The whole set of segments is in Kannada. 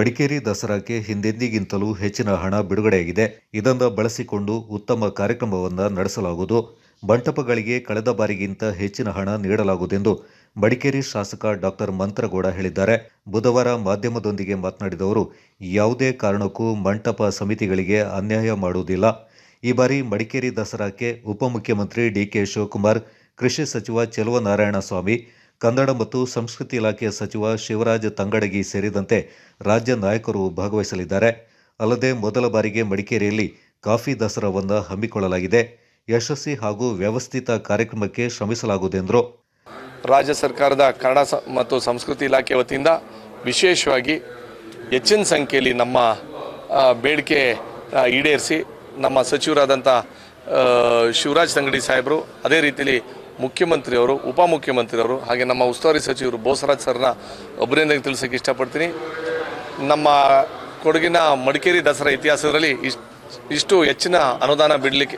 ಮಡಿಕೇರಿ ದಸರಾಕ್ಕೆ ಹಿಂದೆಂದಿಗಿಂತಲೂ ಹೆಚ್ಚಿನ ಹಣ ಬಿಡುಗಡೆಯಾಗಿದೆ. ಇದನ್ನು ಬಳಸಿಕೊಂಡು ಉತ್ತಮ ಕಾರ್ಯಕ್ರಮವನ್ನು ನಡೆಸಲಾಗುವುದು. ಮಂಟಪಗಳಿಗೆ ಕಳೆದ ಬಾರಿಗಿಂತ ಹೆಚ್ಚಿನ ಹಣ ನೀಡಲಾಗುವುದೆಂದು ಮಡಿಕೇರಿ ಶಾಸಕ ಡಾಕ್ಟರ್ ಮಂತ್ರಗೌಡ ಹೇಳಿದ್ದಾರೆ. ಬುಧವಾರ ಮಾಧ್ಯಮದೊಂದಿಗೆ ಮಾತನಾಡಿದ ಅವರು, ಯಾವುದೇ ಕಾರಣಕ್ಕೂ ಮಂಟಪ ಸಮಿತಿಗಳಿಗೆ ಅನ್ಯಾಯ ಮಾಡುವುದಿಲ್ಲ. ಈ ಬಾರಿ ಮಡಿಕೇರಿ ದಸರಾಕ್ಕೆ ಉಪಮುಖ್ಯಮಂತ್ರಿ ಡಿಕೆ ಶಿವಕುಮಾರ್, ಕೃಷಿ ಸಚಿವ ಚೆಲುವನಾರಾಯಣಸ್ವಾಮಿ ಕನ್ನಡ ಮತ್ತು ಸಂಸ್ಕೃತಿ ಇಲಾಖೆಯ ಸಚಿವ ಶಿವರಾಜ ತಂಗಡಗಿ ಸೇರಿದಂತೆ ರಾಜ್ಯ ನಾಯಕರು ಭಾಗವಹಿಸಲಿದ್ದಾರೆ. ಅಲ್ಲದೆ ಮೊದಲ ಬಾರಿಗೆ ಮಡಿಕೇರಿಯಲ್ಲಿ ಕಾಫಿ ದಸರಾವನ್ನು ಹಮ್ಮಿಕೊಳ್ಳಲಾಗಿದೆ. ಯಶಸ್ವಿ ಹಾಗೂ ವ್ಯವಸ್ಥಿತ ಕಾರ್ಯಕ್ರಮಕ್ಕೆ ಶ್ರಮಿಸಲಾಗುವುದೆಂದರು ರಾಜ್ಯ ಸರ್ಕಾರದ ಕನ್ನಡ ಮತ್ತು ಸಂಸ್ಕೃತಿ ಇಲಾಖೆ ವತಿಯಿಂದ ವಿಶೇಷವಾಗಿ ಹೆಚ್ಚಿನ ಸಂಖ್ಯೆಯಲ್ಲಿ ನಮ್ಮ ಬೇಡಿಕೆ ಈಡೇರಿಸಿ ನಮ್ಮ ಸಚಿವರಾದಂಥ ಶಿವರಾಜ್ ತಂಗಡಿ ಸಾಹೇಬರು ಅದೇ ರೀತಿಯಲ್ಲಿ ಮುಖ್ಯಮಂತ್ರಿಯವರು, ಉಪಮುಖ್ಯಮಂತ್ರಿಯವರು ಹಾಗೆ ನಮ್ಮ ಉಸ್ತುವಾರಿ ಸಚಿವರು ಬೋಸರಾಜ್ ಸರ್ನ ಅಭಿನಂದನೆ ತಿಳಿಸೋಕ್ಕೆ ಇಷ್ಟಪಡ್ತೀನಿ. ನಮ್ಮ ಕೊಡಗಿನ ಮಡಿಕೇರಿ ದಸರಾ ಇತಿಹಾಸದಲ್ಲಿ ಇಷ್ಟು ಹೆಚ್ಚಿನ ಅನುದಾನ ಬಿಡಲಿಕ್ಕೆ,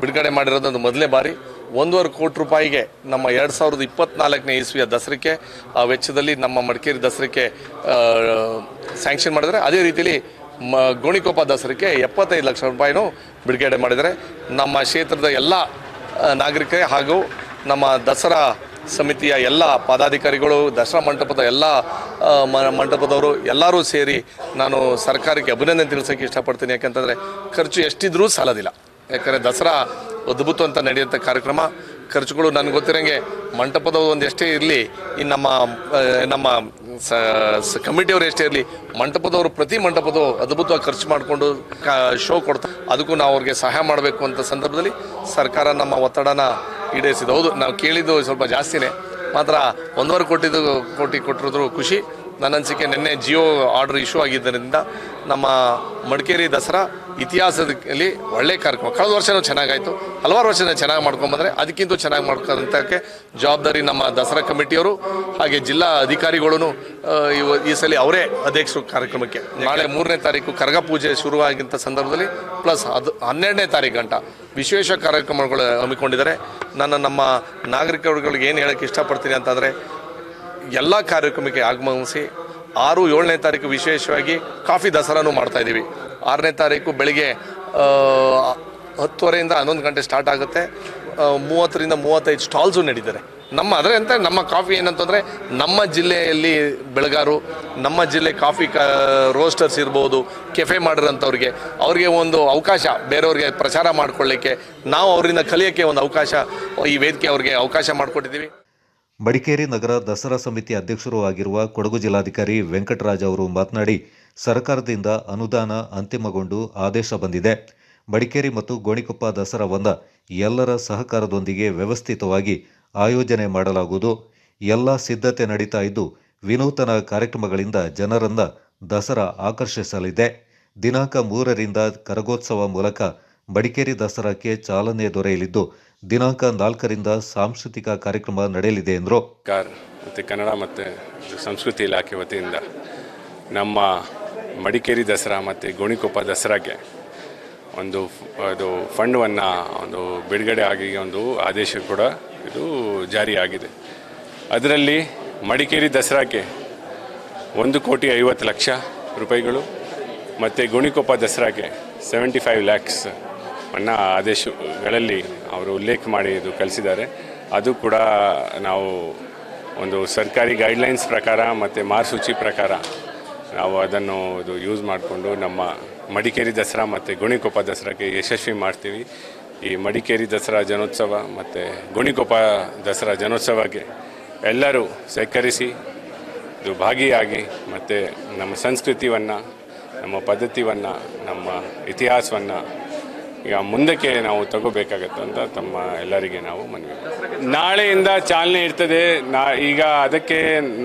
ಬಿಡುಗಡೆ ಮಾಡಿರೋದೊಂದು ಮೊದಲನೇ ಬಾರಿ. ಒಂದೂವರೆ ಕೋಟಿ ರೂಪಾಯಿಗೆ ನಮ್ಮ ಎರಡು ಸಾವಿರದ ಇಪ್ಪತ್ನಾಲ್ಕನೇ ಇಸ್ವಿಯ ದಸರಕ್ಕೆ, ಆ ವೆಚ್ಚದಲ್ಲಿ ನಮ್ಮ ಮಡಿಕೇರಿ ದಸರಕ್ಕೆ ಸ್ಯಾಂಕ್ಷನ್ ಮಾಡಿದರೆ ಅದೇ ರೀತಿಯಲ್ಲಿ ಮ, ಗೋಣಿಕೊಪ್ಪ ದಸರಕ್ಕೆ ಎಪ್ಪತ್ತೈದು ಲಕ್ಷ ರೂಪಾಯಿನೂ ಬಿಡುಗಡೆ ಮಾಡಿದರೆ ನಮ್ಮ ಕ್ಷೇತ್ರದ ಎಲ್ಲ ನಾಗರಿಕರೇ ಹಾಗೂ ನಮ್ಮ ದಸರಾ ಸಮಿತಿಯ ಎಲ್ಲ ಪದಾಧಿಕಾರಿಗಳು, ದಸರಾ ಮಂಟಪದ ಎಲ್ಲ ಮಂಟಪದವರು ಎಲ್ಲರೂ ಸೇರಿ ನಾನು ಸರ್ಕಾರಕ್ಕೆ ಅಭಿನಂದನೆ ತಿಳಿಸೋಕ್ಕೆ ಇಷ್ಟಪಡ್ತೀನಿ. ಯಾಕಂತಂದರೆ ಖರ್ಚು ಎಷ್ಟಿದ್ರೂ ಸಾಲೋದಿಲ್ಲ. ಯಾಕಂದರೆ ದಸರಾ ಅದ್ಭುತ ಅಂತ ನಡೆಯುವಂಥ ಕಾರ್ಯಕ್ರಮ. ಖರ್ಚುಗಳು ನನಗೆ ಗೊತ್ತಿರೋಂಗೆ ಮಂಟಪದ ಒಂದು ಎಷ್ಟೇ ಇರಲಿ ಈ ನಮ್ಮ ನಮ್ಮ ಸ ಕಮಿಟಿಯವರು ಎಷ್ಟೇ ಇರಲಿ, ಮಂಟಪದವರು ಪ್ರತಿ ಮಂಟಪದ ಅದ್ಭುತವಾಗಿ ಖರ್ಚು ಮಾಡಿಕೊಂಡು ಶೋ ಕೊಡ್ತಾರೆ ಅದಕ್ಕೂ ನಾವು ಅವ್ರಿಗೆ ಸಹಾಯ ಮಾಡಬೇಕು ಅಂತ ಸಂದರ್ಭದಲ್ಲಿ ಸರ್ಕಾರ ನಮ್ಮ ಒತ್ತಡನ ಈಡೇರಿಸಿದೆ ಹೌದು ನಾವು ಕೇಳಿದ್ದು ಸ್ವಲ್ಪ ಜಾಸ್ತಿನೇ. ಮಾತ್ರ ಒಂದೂವರೆ ಕೋಟಿದು ಕೋಟಿ ಕೊಟ್ಟಿರೋದ್ರು ಖುಷಿ. ನನ್ನ ಅನಿಸಿಕೆ ನಿನ್ನೆ ಜಿಯೋ ಆರ್ಡರ್ ಇಶ್ಯೂ ಆಗಿದ್ದರಿಂದ ನಮ್ಮ ಮಡಿಕೇರಿ ದಸರಾ ಇತಿಹಾಸದಲ್ಲಿ ಒಳ್ಳೆ ಕಾರ್ಯಕ್ರಮ. ಕಳೆದ ವರ್ಷನೂ ಚೆನ್ನಾಗಾಯಿತು. ಹಲವಾರು ವರ್ಷ ಚೆನ್ನಾಗಿ ಮಾಡ್ಕೊಂಬಂದರೆ ಅದಕ್ಕಿಂತ ಚೆನ್ನಾಗಿ ಮಾಡ್ಕೊಂತಕ್ಕೆ ಜವಾಬ್ದಾರಿ ನಮ್ಮ ದಸರಾ ಕಮಿಟಿಯವರು ಹಾಗೆ ಜಿಲ್ಲಾ ಅಧಿಕಾರಿಗಳು ಈ ಸಲ ಅವರೇ ಅಧ್ಯಕ್ಷರು ಕಾರ್ಯಕ್ರಮಕ್ಕೆ. ನಾಳೆ ಮೂರನೇ ತಾರೀಕು ಕರಗ ಪೂಜೆ ಶುರುವಾಗಿದ್ದ ಸಂದರ್ಭದಲ್ಲಿ ಪ್ಲಸ್ ಅದು ಹನ್ನೆರಡನೇ ತಾರೀಕು ಗಂಟ ವಿಶೇಷ ಕಾರ್ಯಕ್ರಮಗಳು ಹಮ್ಮಿಕೊಂಡಿದ್ದಾರೆ. ನಾನು ನಮ್ಮ ನಾಗರಿಕರುಗಳಿಗೆ ಏನು ಹೇಳೋಕ್ಕೆ ಇಷ್ಟಪಡ್ತೀನಿ ಅಂತಂದರೆ ಎಲ್ಲ ಕಾರ್ಯಕ್ರಮಕ್ಕೆ ಆಗಮಿಸಿ ಆರು ಏಳನೇ ತಾರೀಕು ವಿಶೇಷವಾಗಿ ಕಾಫಿ ದಸರಾನು ಮಾಡ್ತಾ ಇದ್ದೀವಿ. ಆರನೇ ತಾರೀಕು ಬೆಳಿಗ್ಗೆ ಹತ್ತುವರೆಯಿಂದ ಹನ್ನೊಂದು ಗಂಟೆ ಸ್ಟಾರ್ಟ್ ಆಗುತ್ತೆ. ಮೂವತ್ತರಿಂದ ಮೂವತ್ತೈದು ಸ್ಟಾಲ್ಸು ನಡೀತಾರೆ ನಮ್ಮ ಅದರ ಅಂತ ನಮ್ಮ ಕಾಫಿ ಏನಂತಂದರೆ ನಮ್ಮ ಜಿಲ್ಲೆಯಲ್ಲಿ ಬೆಳಗಾರು, ನಮ್ಮ ಜಿಲ್ಲೆ ಕಾಫಿ ಕ, ರೋಸ್ಟರ್ಸ್ ಇರ್ಬೋದು, ಕೆಫೆ ಮಾಡಿರೋಂಥವ್ರಿಗೆ ಅವ್ರಿಗೆ ಒಂದು ಅವಕಾಶ, ಬೇರೆಯವ್ರಿಗೆ ಪ್ರಚಾರ ಮಾಡಿಕೊಳ್ಳಿಕ್ಕೆ ನಾವು ಅವರಿಂದ ಕಲಿಯೋಕ್ಕೆ ಒಂದು ಅವಕಾಶ ಈ ವೇದಿಕೆ ಅವ್ರಿಗೆ ಅವಕಾಶ ಮಾಡಿಕೊಟ್ಟಿದ್ದೀವಿ. ಮಡಿಕೇರಿ ನಗರ ದಸರಾ ಸಮಿತಿ ಅಧ್ಯಕ್ಷರೂ ಆಗಿರುವ ಕೊಡಗು ಜಿಲ್ಲಾಧಿಕಾರಿ ವೆಂಕಟರಾಜ್ ಅವರು ಮಾತನಾಡಿ, ಸರ್ಕಾರದಿಂದ ಅನುದಾನ ಅಂತಿಮಗೊಂಡು ಆದೇಶ ಬಂದಿದೆ. ಮಡಿಕೇರಿ ಮತ್ತು ಗೋಣಿಕೊಪ್ಪ ದಸರಾವನ್ನ ಎಲ್ಲರ ಸಹಕಾರದೊಂದಿಗೆ ವ್ಯವಸ್ಥಿತವಾಗಿ ಆಯೋಜನೆ ಮಾಡಲಾಗುವುದು. ಎಲ್ಲ ಸಿದ್ಧತೆ ನಡೀತಾ ಇದ್ದು, ವಿನೂತನ ಕಾರ್ಯಕ್ರಮಗಳಿಂದ ಜನರನ್ನ ದಸರಾ ಆಕರ್ಷಿಸಲಿದೆ. ದಿನಾಂಕ ಮೂರರಿಂದ ಕರಗೋತ್ಸವ ಮೂಲಕ ಮಡಿಕೇರಿ ದಸರಾಕ್ಕೆ ಚಾಲನೆ ದೊರೆಯಲಿದ್ದು, ದಿನಾಂಕ ನಾಲ್ಕರಿಂದ ಸಾಂಸ್ಕೃತಿಕ ಕಾರ್ಯಕ್ರಮ ನಡೆಯಲಿದೆ ಎಂದರು. ಮತ್ತು ಕನ್ನಡ ಮತ್ತು ಸಂಸ್ಕೃತಿ ಇಲಾಖೆ ವತಿಯಿಂದ ನಮ್ಮ ಮಡಿಕೇರಿ ದಸರಾ ಮತ್ತು ಗೋಣಿಕೊಪ್ಪ ದಸರಾಗೆ ಒಂದು ಅದು ಫಂಡವನ್ನು ಒಂದು ಬಿಡುಗಡೆ ಆಗಿ ಒಂದು ಆದೇಶ ಕೂಡ ಇದು ಜಾರಿಯಾಗಿದೆ ಅದರಲ್ಲಿ ಮಡಿಕೇರಿ ದಸರಾಕ್ಕೆ ಒಂದು ಕೋಟಿ ಐವತ್ತು ಲಕ್ಷ ರೂಪಾಯಿಗಳು ಮತ್ತು ಗೋಣಿಕೊಪ್ಪ ದಸರಾಗೆ ಸೆವೆಂಟಿ ಫೈವ್ ಲ್ಯಾಕ್ಸ್ ಅನ್ನ ಆದೇಶಗಳಲ್ಲಿ ಅವರು ಉಲ್ಲೇಖ ಮಾಡಿ ಇದು ಕಲಿಸಿದ್ದಾರೆ. ಅದು ಕೂಡ ನಾವು ಒಂದು ಸರ್ಕಾರಿ ಗೈಡ್ಲೈನ್ಸ್ ಪ್ರಕಾರ ಮತ್ತು ಮಾರ್ಸೂಚಿ ಪ್ರಕಾರ ನಾವು ಅದನ್ನು ಇದು ಯೂಸ್ ಮಾಡಿಕೊಂಡು ನಮ್ಮ ಮಡಿಕೇರಿ ದಸರಾ ಮತ್ತು ಗುಣಿಕೊಪ್ಪ ದಸರಾಗೆ ಯಶಸ್ವಿ ಮಾಡ್ತೀವಿ. ಈ ಮಡಿಕೇರಿ ದಸರಾ ಜನೋತ್ಸವ ಮತ್ತು ಗುಣಿಕೊಪ್ಪ ದಸರಾ ಜನೋತ್ಸವಕ್ಕೆ ಎಲ್ಲರೂ ಸಹಕರಿಸಿ ಇದು ಭಾಗಿಯಾಗಿ ಮತ್ತು ನಮ್ಮ ಸಂಸ್ಕೃತಿಯನ್ನು ನಮ್ಮ ಪದ್ಧತಿಯನ್ನು ನಮ್ಮ ಇತಿಹಾಸವನ್ನು ಈಗ ಮುಂದಕ್ಕೆ ನಾವು ತಗೋಬೇಕಾಗತ್ತೆ ಅಂತ ತಮ್ಮ ಎಲ್ಲರಿಗೆ ನಾವು ಮನವಿ ನಾಳೆಯಿಂದ ಚಾಲನೆ ಇರ್ತದೆ. ನಾ ಈಗ ಅದಕ್ಕೆ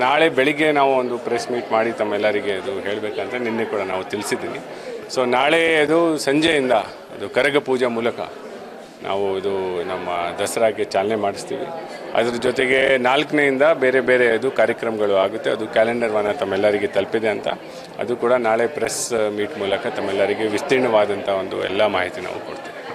ನಾಳೆ ಬೆಳಿಗ್ಗೆ ನಾವು ಒಂದು ಪ್ರೆಸ್ ಮೀಟ್ ಮಾಡಿ ತಮ್ಮ ಎಲ್ಲರಿಗೆ ಅದು ಹೇಳಬೇಕಂತ ನಿನ್ನೆ ಕೂಡ ನಾವು ತಿಳಿಸಿದ್ದೀನಿ. ಸೊ ನಾಳೆ ಅದು ಸಂಜೆಯಿಂದ ಅದು ಕರಗ ಪೂಜೆ ಮೂಲಕ ನಾವು ಇದು ನಮ್ಮ ದಸರಾಗೆ ಚಾಲನೆ ಮಾಡಿಸ್ತೀವಿ. ಅದರ ಜೊತೆಗೆ ನಾಲ್ಕನೆಯಿಂದ ಬೇರೆ ಬೇರೆ ಅದು ಕಾರ್ಯಕ್ರಮಗಳು ಆಗುತ್ತೆ. ಅದು ಕ್ಯಾಲೆಂಡರ್ವನ್ನು ತಮ್ಮೆಲ್ಲರಿಗೆ ತಲುಪಿದೆ ಅಂತ. ಅದು ಕೂಡ ನಾಳೆ ಪ್ರೆಸ್ ಮೀಟ್ ಮೂಲಕ ತಮ್ಮೆಲ್ಲರಿಗೆ ವಿಸ್ತೀರ್ಣವಾದಂಥ ಒಂದು ಎಲ್ಲ ಮಾಹಿತಿ ನಾವು ಕೊಡ್ತೀವಿ.